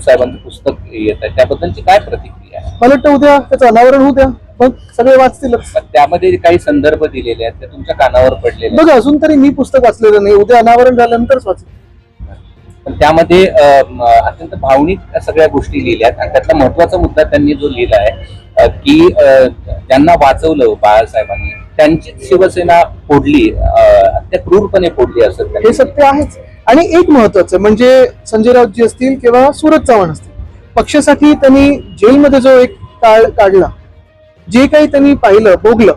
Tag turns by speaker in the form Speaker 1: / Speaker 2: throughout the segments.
Speaker 1: राऊत पुस्तक येत आहे. त्याबद्दलची काय प्रतिक्रिया आहे?
Speaker 2: मला वाटतं उद्या त्याचं अनावरण होऊ द्या. मग सगळे वाचतीलच
Speaker 1: पण त्यामध्ये काही संदर्भ दिलेले आहेत ते तुमच्या कानावर पडलेले आहेत.
Speaker 2: बघा अजून तरी मी पुस्तक वाचलेलं नाही. उद्या अनावरण झाल्यानंतरच वाचेल.
Speaker 1: पण त्यामध्ये अत्यंत भावनिक सगळ्या गोष्टी लिहिल्या आहेत. आणि त्यातला महत्त्वाचा मुद्दा त्यांनी जो लिहिला आहे अ, की अ, ज्यांना वाचवलं बाळासाहेबांनी त्यांचीच शिवसेना फोडली अ, अत्य क्रूरपणे फोडली असं त्यांनी
Speaker 2: हे सत्य आहेच. आणि एक महत्वाचं म्हणजे संजय राऊतजी असतील किंवा सूरज चव्हाण असतील पक्षासाठी त्यांनी जेलमध्ये जो एक काळ काढला जे काही त्यांनी पाहिलं भोगलं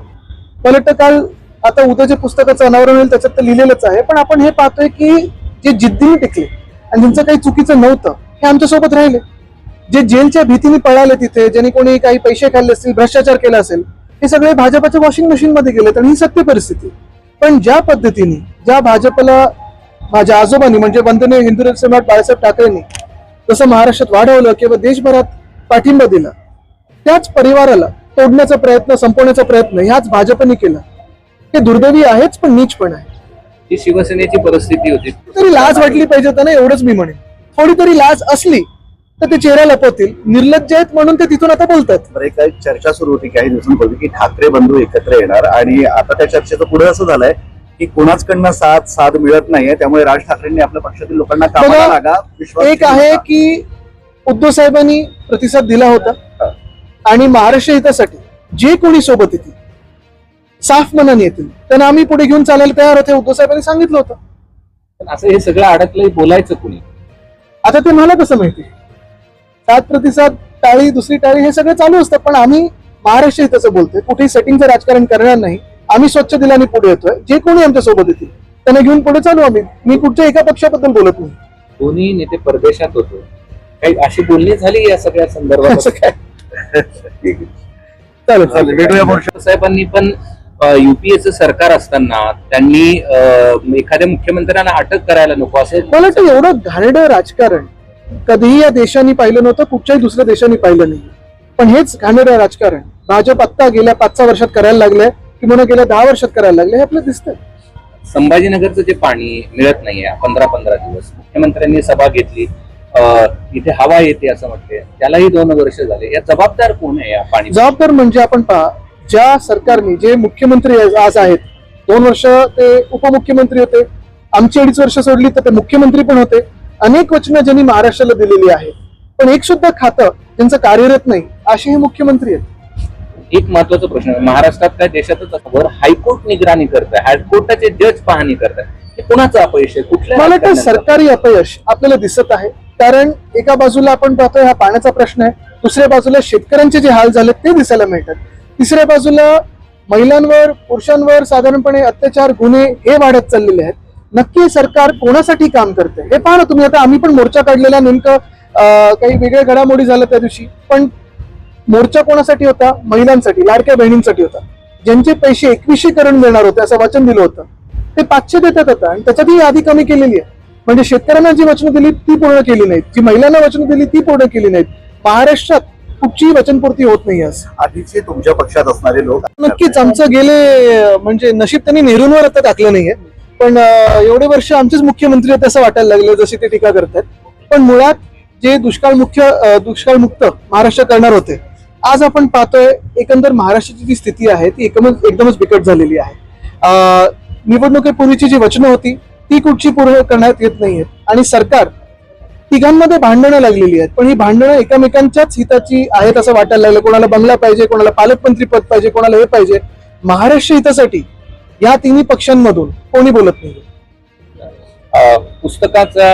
Speaker 2: मला काल आता उद्या जे पुस्तकाचं अनावरण होईल त्याच्यात तर लिहिलेलंच आहे पण आपण हे पाहतोय की जे जिद्दीने टिकले आणि ज्यांचं काही चुकीचं नव्हतं हे आमच्यासोबत राहिले. जे जेलच्या भीतीने पळाले तिथे ज्यांनी कोणी काही पैसे खाल्ले असतील भ्रष्टाचार केला असेल हे सगळे भाजपाच्या वॉशिंग मशीनमध्ये गेलेत आणि ही सत्य परिस्थिती पण ज्या पद्धतीने ज्या भाजपला माझ्या आजोबांनी म्हणजे वंदनीय हिंदू सम्राट बाळासाहेब ठाकरेंनी जसं महाराष्ट्रात वाढवलं किंवा देशभरात पाठिंबा दिला. त्याच परिवाराला तोडण्याचा प्रयत्न संपवण्याचा प्रयत्न ह्याच भाजपने केला. हे दुर्दैवी आहेच पण नीच पण आहे.
Speaker 1: ही शिवसेनेची परिस्थिती होती.
Speaker 2: तरी लाज वाटली पाहिजे त्यांना एवढंच मी म्हणेन. थोडी तरी लाज असली तर ते चेहरा लपवतील निर्लज्ज आहेत म्हणून ते तिथून आता बोलतात.
Speaker 3: काही चर्चा सुरू होती काही दिवसांपूर्वी की ठाकरे बंधू एकत्र येणार आणि आता त्या चर्चेचं पुढे असं झालंय की कोणाचकडनं साथ साथ मिळत नाहीये त्यामुळे राज ठाकरेंनी आपल्या पक्षातील लोकांना कामाला
Speaker 2: बघा,
Speaker 3: लागा विश्वास
Speaker 2: एक आहे की? उद्धव साहेबांनी प्रतिसाद दिला होता आणि महाराष्ट्र हितासाठी जे कोणी सोबत येतील साफ मनाने येतील त्यांना आम्ही पुढे घेऊन चालायला तयार होते उद्धव साहेबांनी सांगितलं होतं.
Speaker 1: पण असं हे सगळं अडकलंय बोलायचं कुणी?
Speaker 2: आता ते मला कसं माहिती? सात प्रतिसाद टाळी दुसरी टाळी हे सगळं चालू असतं पण आम्ही महाराष्ट्र हिताचं बोलतोय. कुठेही सेटिंगचं राजकारण करणार नाही. आम्ही स्वच्छ दिलाने पुढे येतोय. जे कोणी आमच्यासोबत येतील त्यांना घेऊन पुढे चालू आम्ही. मी कुठच्या एका पक्षाबद्दल बोलत नाही.
Speaker 1: दोन्ही नेते परदेशात होते. काही अशी बोलणी झाली या सगळ्या संदर्भात?
Speaker 2: असं काय?
Speaker 3: ठीक आहे.
Speaker 2: चालेल.
Speaker 3: चालेल,
Speaker 2: चालेल
Speaker 3: भेटूया पुढच्या
Speaker 1: साहेबांनी पण युपीएचं सरकार असताना त्यांनी अ, एखाद्या मुख्यमंत्र्यांना अटक करायला नको असं
Speaker 2: मला वाटतं एवढं घाणेरडं राजकारण कधीही या देशाने पाहिलं नव्हतं कुठच्याही दुसऱ्या देशाने पाहिलं नाही. पण हेच घाणेरडं राजकारण. भाजप आत्ता गेल्या पाच सहा वर्षात करायला लागलंय. किंवा गेल्या दहा वर्षात करायला लागले हे आपलं दिसतंय.
Speaker 1: संभाजीनगरचं जे पाणी मिळत नाहीये पंधरा पंधरा दिवस. मुख्यमंत्र्यांनी सभा घेतली. इथे हवा येते असं म्हटले. त्यालाही दोन वर्ष झाले. या जबाबदार कोण आहे या पाणी
Speaker 2: जबाबदार म्हणजे आपण पहा ज्या सरकारने जे मुख्यमंत्री आज- आहेत दोन वर्ष ते उपमुख्यमंत्री होते आमची अडीच वर्ष सोडली तर ते मुख्यमंत्री पण होते. अनेक वचनं ज्यांनी महाराष्ट्राला दिलेली आहेत. पण एक सुद्धा खातं ज्यांचं कार्यरत नाही असे हे मुख्यमंत्री आहेत.
Speaker 1: एक महत्त्वाचा प्रश्न आहे. महाराष्ट्रात काय देशातच असं हायकोर्ट निगराणी करत आहे हायकोर्टाचे जज पाहणी करत आहे हे कुणाचं अपयश आहे? कुठल्या
Speaker 2: मला
Speaker 1: राजकारण्याचं?
Speaker 2: सरकारी अपयश आपल्याला दिसत आहे. कारण एका बाजूला आपण पाहतोय हा पाण्याचा प्रश्न आहे. दुसऱ्या बाजूला शेतकऱ्यांचे जे हाल झाले ते दिसायला मिळतात. तिसऱ्या बाजूला महिलांवर पुरुषांवर साधारणपणे अत्याचार गुन्हे हे वाढत चाललेले आहेत. नक्की सरकार कोणासाठी काम करते हे पहा ना तुम्ही. आता आम्ही पण मोर्चा काढलेला नेमकं काही वेगळ्या घडामोडी झाल्या त्या दिवशी. पण मोर्चा कोणासाठी होता? महिलांसाठी लाडक्या बहिणींसाठी होता. ज्यांचे पैसे एकवीसशे करून देणार होते असं वचन दिलं होतं. ते पाचशे देतात आता आणि त्याच्यातही यादी कमी केलेली आहे. म्हणजे शेतकऱ्यांना जी वचनं दिली ती पूर्ण केली नाहीत. जी महिलांना वचनं दिली ती पूर्ण केली नाहीत. महाराष्ट्रात कुठचीही वचनपूर्ती होत नाही आज.
Speaker 3: आधीचे तुमच्या पक्षात असणारे लोक
Speaker 2: नक्कीच आमचं गेले म्हणजे नशीब त्यांनी नेहरूंवर आता टाकलं नाहीये. पण एवढे वर्ष आमचेच मुख्यमंत्री आहेत असं वाटायला लागले जसे ते टीका करतात पण मुळात जे दुष्काळ मुख्य अं, दुष्काळमुक्त महाराष्ट्र करणार होते आज आपण पाहतोय एकंदर महाराष्ट्राची जी स्थिती आहे ती एकदमच एकदमच बिकट झालेली आहे. अं, निवडणुकीपूर्वीची जी वचनं होती ती कुठची पूर्ण करण्यात येत नाहीयेत आणि सरकार तिघांमध्ये भांडणं लागलेली आहेत पण ही भांडणं एकमेकांच्याच हिताची आहेत असं वाटायला लागलं. कोणाला बंगला पाहिजे कोणाला पालकमंत्री पद पाहिजे कोणाला हे पाहिजे. महाराष्ट्र हितासाठी या तिन्ही पक्षांमधून कोणी बोलत नाही
Speaker 1: पुस्तकाचा